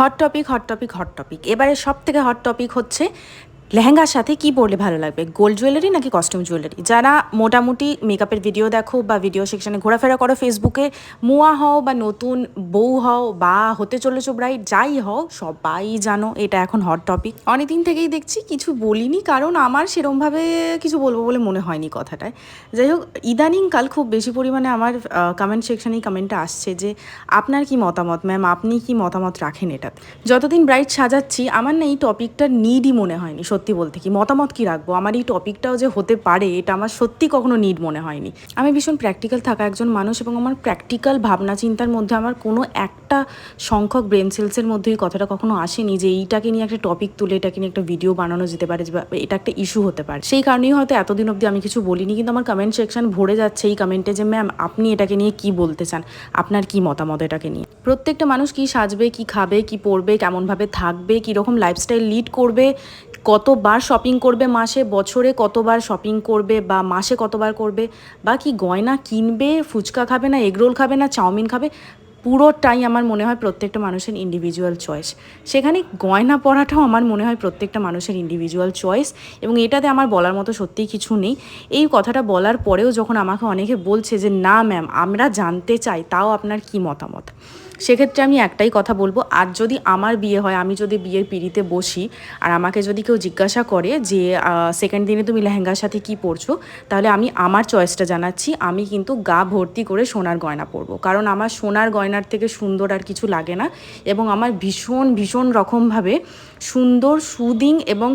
Hot topic hot topic hot topic এবারে সব থেকে হট টপিক হচ্ছে লেহেঙ্গার সাথে কি পরলে ভালো লাগবে? গোল্ড জুয়েলারি নাকি কস্টিউম জুয়েলারি যারা মোটামুটি মেকআপের ভিডিও দেখো বা ভিডিও সেকশনে ঘোরাফেরা করো ফেসবুকে মুয়া হও বা নতুন বউ হও বা হতে চলেছো ব্রাইট যাই হও, সবাই জানো এটা এখন হট টপিক অনেকদিন থেকেই দেখছি কিছু বলিনি, কারণ আমার সেরমভাবে কিছু বলব বলে মনে হয়নি কথাটায়। যাই হোক ইদানিংকাল খুব বেশি পরিমাণে আমার কমেন্ট সেকশনেই কমেন্টটা আসছে যে, আপনার কি মতামত ম্যাম আপনি কি মতামত রাখেন এটা যতদিন ব্রাইট সাজাচ্ছি, আমার না এই টপিকটা নিডই মনে হয়নি, সত্যি বলতে কি? মতামত কি রাখব? আমার এই টপিকটাও যে হতে পারে, এটা আমার সত্যি কখনো নিড মনে হয়নি। আমি ভীষণ প্র্যাকটিক্যাল থাকা একজন মানুষ এবং আমার প্র্যাকটিক্যাল ভাবনা চিন্তার মধ্যে আমার কোনো একটা সংখ্যক ব্রেন সেলসের মধ্যে এই কথাটা কখনো আসেনি যে এইটাকে নিয়ে একটা টপিক তুলে, এটাকে নিয়ে একটা ভিডিও বানানো যেতে পারে যে এটা একটা ইস্যু হতে পারে। সেই কারণেই হয়তো এতদিন অবধি আমি কিছু বলিনি, কিন্তু আমার কমেন্ট সেকশন ভরে যাচ্ছে এই কমেন্টে যে ম্যাম আপনি এটাকে নিয়ে কি বলতে চান? আপনার কি মতামত এটাকে নিয়ে? প্রত্যেকটা মানুষ কি সাজবে, কি খাবে, কি পরবে, কেমনভাবে থাকবে, কীরকম লাইফস্টাইল লিড করবে কতবার শপিং করবে মাসে? বছরে কতবার শপিং করবে বা মাসে কতবার করবে? বা কি গয়না কিনবে, ফুচকা খাবে না এগরোল খাবে না, চাউমিন খাবে? পুরোটাই আমার মনে হয় প্রত্যেকটা মানুষের ইন্ডিভিজুয়াল চয়েস সেখানে গয়না পরাটাও আমার মনে হয় প্রত্যেকটা মানুষের ইন্ডিভিজুয়াল চয়েস এবং এটাতে আমার বলার মতো সত্যিই কিছু নেই। এই কথাটা বলার পরেও যখন আমাকে অনেকে বলছে যে, না ম্যাম আমরা জানতে চাই, তাও আপনার কি মতামত? সেক্ষেত্রে আমি একটাই কথা বলব আর যদি আমার বিয়ে হয়, আমি যদি বিয়ের পিড়িতে বসি আর আমাকে যদি কেউ জিজ্ঞাসা করে যে সেকেন্ড দিনে তুমি লেহেঙ্গার সাথে কি পরছো, তাহলে আমি আমার চয়েসটা জানাচ্ছি, আমি কিন্তু গা ভর্তি করে সোনার গয়না পরবো। কারণ আমার সোনার গয়নার থেকে সুন্দর আর কিছু লাগে না এবং আমার ভীষণ ভীষণ রকমভাবে সুন্দর সুদিং এবং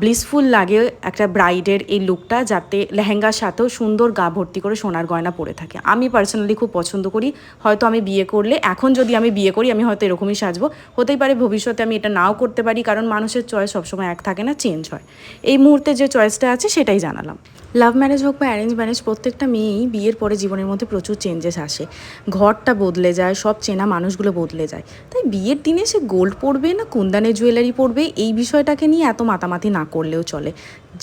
ব্লিসফুল লাগে একটা ব্রাইডের এই লুকটা যাতে লেহেঙ্গার সাথেও সুন্দর গা ভর্তি করে সোনার গয়না পরে থাকে। আমি পার্সোনালি খুব পছন্দ করি, হয়তো আমি বিয়ে করলে, এখন যদি আমি বিয়ে করি, আমি হয়তো এরকমই সাজবো। হতেই পারে ভবিষ্যতে আমি এটা নাও করতে পারি, কারণ মানুষের চয়েস সবসময় এক থাকে না, চেঞ্জ হয়। এই মুহূর্তে যে চয়েসটা আছে, সেটাই জানালাম। লাভ ম্যারেজ হোক বা অ্যারেঞ্জ ম্যারেজ, প্রত্যেকটা মেয়েই বিয়ের পরে জীবনের মধ্যে প্রচুর চেঞ্জেস আসে। ঘরটা বদলে যায়, সব চেনা মানুষগুলো বদলে যায়। তাই বিয়ের দিনে সে গোল্ড পরবে না, কুন্দানের জুয়েলারি পরবে, এই বিষয়টাকে নিয়ে এত মাতামাতি না করলেও চলে।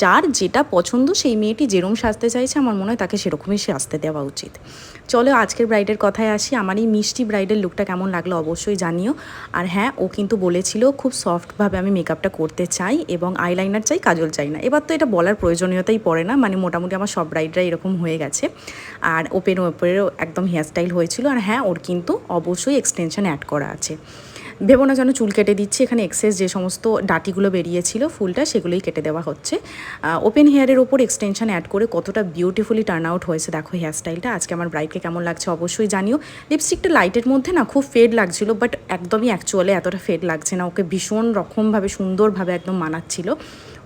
যার যেটা পছন্দ সেই মেয়েটি যেরম সাজতে চাইছে, আমার মনে হয় তাকে সেরকমই সে সাজতে দেওয়া উচিত। চলো আজকের ব্রাইডের কথায় আসি। আমার এই মিষ্টি ব্রাইডের লুকটা কেমন লাগল অবশ্যই জানিও। আর হ্যাঁ ও কিন্তু বলেছিল খুব সফটভাবে আমি মেকআপটা করতে চাই এবং আইলাইনার চাই, কাজল চাই না। এবার তো এটা বলার প্রয়োজনীয়তাই পড়ে না মানে মোটামুটি আমার সব ব্রাইডরা এরকম হয়ে গেছে। আর ওপেন ওপরেও একদম হেয়ারস্টাইল হয়েছিল। আর হ্যাঁ ওর কিন্তু অবশ্যই এক্সটেনশন অ্যাড করা আছে। ভেবো না যেন চুল কেটে দিচ্ছি, এখানে এক্সেস যে সমস্ত ডাটিগুলো বেরিয়েছিল, ফুলটা সেগুলোই কেটে দেওয়া হচ্ছে। ওপেন হেয়ারের ওপর এক্সটেনশন অ্যাড করে কতটা বিউটিফুলি টার্ন আউট হয়েছে, দেখো হেয়ারস্টাইলটা আজকে আমার ব্রাইডকে কেমন লাগছে অবশ্যই জানিও। লিপস্টিকটা লাইটের মধ্যে না খুব ফেড লাগছিল বাট একদমই অ্যাকচুয়ালি এতটা ফেড লাগছে না। ওকে ভীষণ রকমভাবে, সুন্দরভাবে একদম মানাচ্ছিল।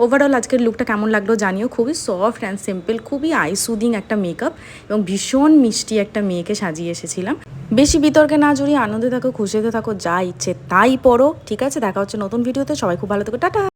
ওভারঅল আজকের লুকটা কেমন লাগল জানিও। খুবই সফট অ্যান্ড সিম্পল খুবই আই সুদিং একটা মেকআপ এবং ভীষণ মিষ্টি একটা মেয়েকে সাজিয়ে এসেছিলাম। বেশি বিতর্কে না জড়িয়ে আনন্দে থাকো, খুশিতে থাকো, যা ইচ্ছে তাই পড়ো। ঠিক আছে, দেখা হচ্ছে নতুন ভিডিওতে। সবাই খুব ভালো থাকো। টাটা!